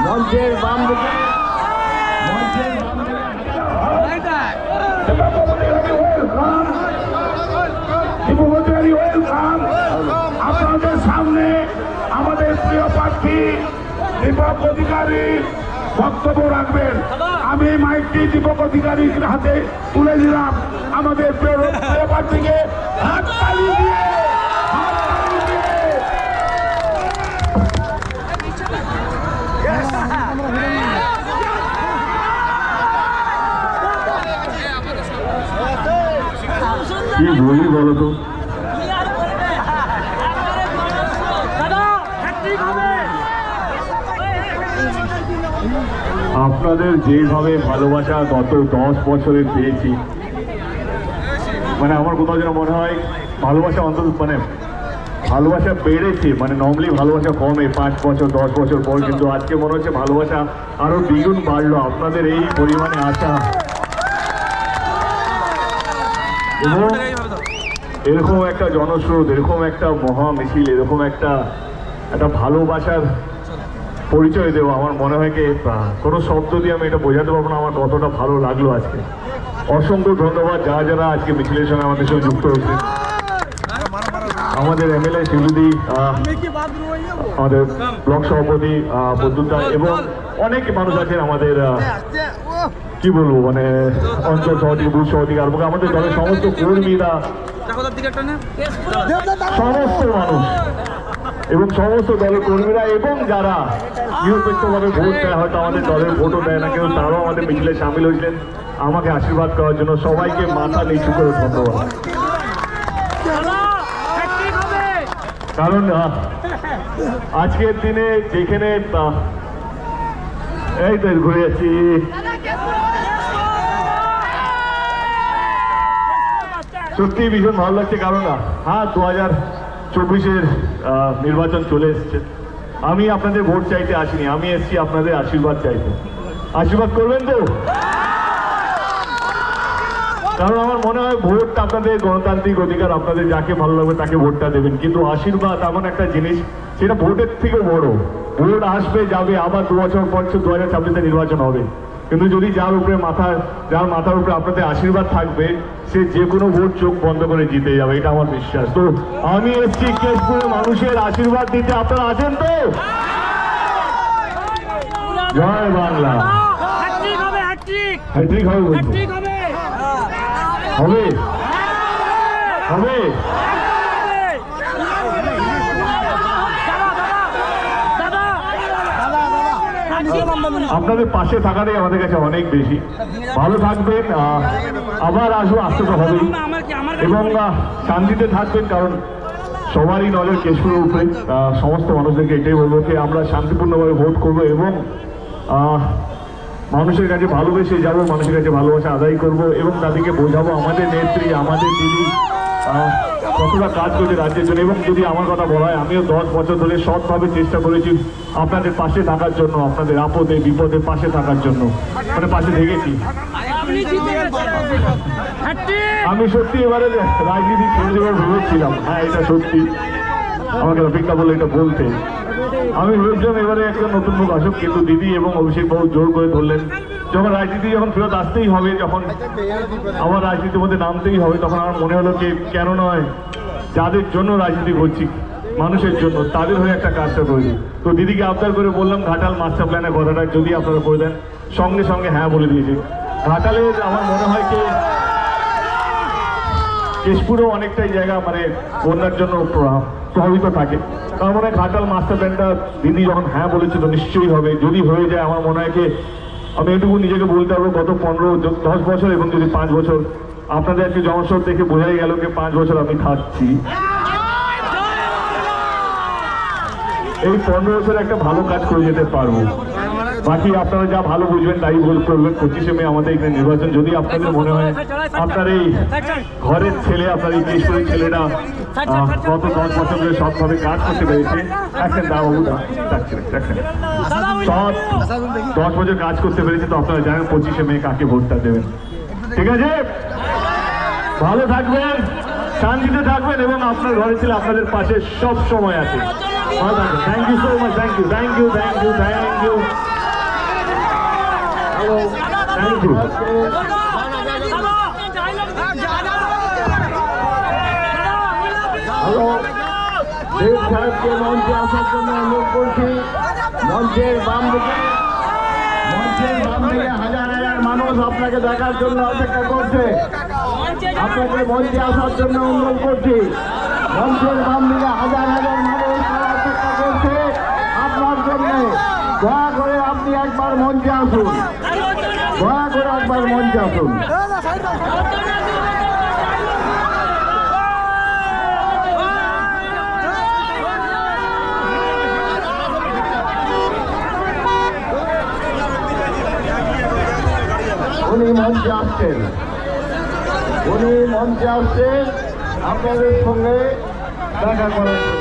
মঞ্চের বাম দিকে মঞ্চের বাম দিকে আপনাদের সামনে আমাদের প্রিয় প্রার্থী দীপক অধিকারী বক্তব্য রাখবেন আমি মাইকটি দীপক অধিকারীর হাতে তুলে দিলাম আমাদের প্রিয় প্রার্থীকে হাততালি দিয়ে হাততালি দিয়ে কি বলি বলো তো? আপনাদের যেভাবে ভালোবাসা গত দশ বছরে পেয়েছি মানে আমার কোথাও যেন মনে হয় ভালোবাসা অন্তত মানে ভালোবাসা বেড়েছে মানে নর্মালি ভালোবাসা কমে, পাঁচ বছর, দশ বছর পর, কিন্তু আজকে মনে হচ্ছে ভালোবাসা আরও দ্বিগুণ বাড়লো। আপনাদের এই পরিমাণে আসা এবং এরকম একটা জনস্রোত, এরকম একটা মহা মিছিল এরকম একটা একটা ভালোবাসার পরিচয় দেবো আমার মনে হয় কি কোনো শব্দ দিয়ে আমি এটা বোঝাতে পারব না, আমার কতটা ভালো লাগল আজকে। অসংখ্য ধন্যবাদ, যারা যারা আজকে মিছিলের সঙ্গে আমাদের সঙ্গে যুক্ত হয়েছে আমাদের এমএলএ শিবুদি আমাদের ব্লক সভাপতি বদ্যুতা এবং অনেক মানুষ আছেন আমাদের কি বলব মানে অঞ্চল সভাপতি, বুথ সভাপতি, আর আমাদের দলের সমস্ত কর্মীরা সমস্ত মানুষ এবং সমস্ত দলের কর্মীরা এবং যারা নিরপেক্ষভাবে ভোট দেয়, হয়তো আমাদের দলের ভোটও দেয় না কিন্তু তারাও আমাদের মিছিলে সামিল হয়েছিলেন। আমাকে আশীর্বাদ করার জন্য সবাইকে মাথা নিচু করে ধন্যবাদ। কারণ আজকের দিনে যেখানে এই তো ঘুরে যাচ্ছি সত্যি ভীষণ ভালো লাগছে, কারণ হ্যাঁ দু হাজার চব্বিশের নির্বাচন চলে এসছে। আমি আপনাদের ভোট চাইতে আসিনি, আমি এসেছি আপনাদের আশীর্বাদ চাইতে। আশীর্বাদ করবেন তো? কারণ আমার মনে হয় ভোট আপনাদের গণতান্ত্রিক অধিকার আপনাদের যাকে ভালো লাগবে তাকে ভোটটা দেবেন। কিন্তু আশীর্বাদ এমন একটা জিনিস সেটা ভোটের থেকেও বড়। ভোট আসবে যাবে আবার দু বছর পর দু হাজার ছাব্বিশে নির্বাচন হবে। কিন্তু যদি যার উপরে মাথা যার মাথার উপরে আপনাদের আশীর্বাদ থাকবে সে যে কোনো ভোট চোখ বন্ধ করে জিতে যাবে এটা আমার বিশ্বাস। তো আমি এসছি কেশপুরে মানুষের আশীর্বাদ দিতে। আপনারা আছেন তো? জয় বাংলা। হ্যাট্রিক হবে হ্যাট্রিক হ্যাট্রিক হবে হবে। হবে। হবে আপনাদের পাশে থাকাটাই আমাদের কাছে অনেক বেশি। ভালো থাকবেন আবার আসব, আসতে তো আমার এবং শান্তিতে থাকবেন, কারণ সবারই নজর কেশপুরের উপরে সমস্ত মানুষদেরকে এটাই বলব যে আমরা শান্তিপূর্ণভাবে ভোট করব এবং মানুষের কাছে ভালোবেসে যাব মানুষের কাছে ভালোবাসা আদায় করব এবং তাদেরকে বোঝাবো আমাদের নেত্রী আমাদের দিদি কতটা কাজ করছে রাজ্যের জন্য। এবং যদি আমার কথা বলা হয় আমিও দশ বছর ধরে সৎভাবে চেষ্টা করেছি আপনাদের পাশে থাকার জন্য আপনাদের আপদে বিপদে পাশে থাকার জন্য। মানে পাশে থেকেছি। হ্যাট্রিক আমি সত্যি এবারে রাজনীতি ছেড়ে দেবার ভেবেছিলাম হ্যাঁ এটা সত্যি। আমাকে অপেক্ষা বলে এটা বলতে আমি ভেবেছিলাম এবারে একটা নতুন মুখ আসুক, কিন্তু দিদি এবং অভিষেক বাবু জোর করে ধরলেন। যখন রাজনীতি যখন ফেরত আসতেই হবে, যখন আমার রাজনীতির মধ্যে নামতেই হবে, তখন আমার মনে হলো যে কেন নয়, যাদের জন্য রাজনীতি করছি, মানুষের জন্য, তাদের হয়ে একটা কাজটা করে। দিই তো দিদিকে আবদার করে বললাম, ঘাটাল মাস্টার প্ল্যানের কথাটা যদি আপনারা করে দেন, সঙ্গে সঙ্গে হ্যাঁ বলে দিয়েছি। ঘাটালের আমার মনে হয় কি, কেশপুরও অনেকটাই জায়গা মানে বন্যার জন্য প্র- প্রভাবিত থাকে। তার মনে হয় ঘাটাল মাস্টার প্ল্যানটা দিদি যখন হ্যাঁ বলেছিল নিশ্চয়ই হবে। যদি হয়ে যায়, আমার মনে হয় আমি এটুকু নিজেকে বলতে পারব, গত পনেরো দশ বছর এবং যদি পাঁচ বছর আপনাদের আজকে জনসর দেখে বোঝাই গেল যে পাঁচ বছর আমি থাকছি। এই পনেরো বছর একটা ভালো কাজ করে যেতে পারব। বাকি আপনারা যা ভালো বুঝবেন তাই ভুল করবেন। পঁচিশে মে আমাদের এখানে নির্বাচন। যদি আপনাদের মনে হয় আপনার এই ঘরের ছেলে আপনার এই ছেলেটা আহ, গত দশ বছর ধরে সৎভাবে কাজ করতে পেরেছে। একটা দা বাবু দা ডাকছিলেন, ডাকছেন। সৎ দশ বছর কাজ করতে পেরেছে তো আপনারা জানেন পঁচিশে মে কাকে ভোটটা দেবেন। ঠিক আছে? ভালো থাকবেন শান্তিতে থাকবেন এবং আপনার ঘরে ছিল আপনাদের পাশে সব সময় আছে। ভালো থাকবেন। Thank you so much thank you thank you thank you hello Dev সাহেবকে মঞ্চে আসার জন্য অনুরোধ করছি। মঞ্চের বাম মঞ্চের বাম দিকে হাজার হাজার মানুষ আপনাকে দেখার জন্য অপেক্ষা করছে মঞ্চে আসার জন্য অনুরোধ করছি মঞ্চের বাম দিকে হাজার হাজার মানুষ করছে। আপনার জন্য দয়া করে আপনি একবার মঞ্চে আসুন। একবার উনি মঞ্চে আসছেন উনি মঞ্চে আসছেন আপনাদের সঙ্গে দেখা করার জন্য।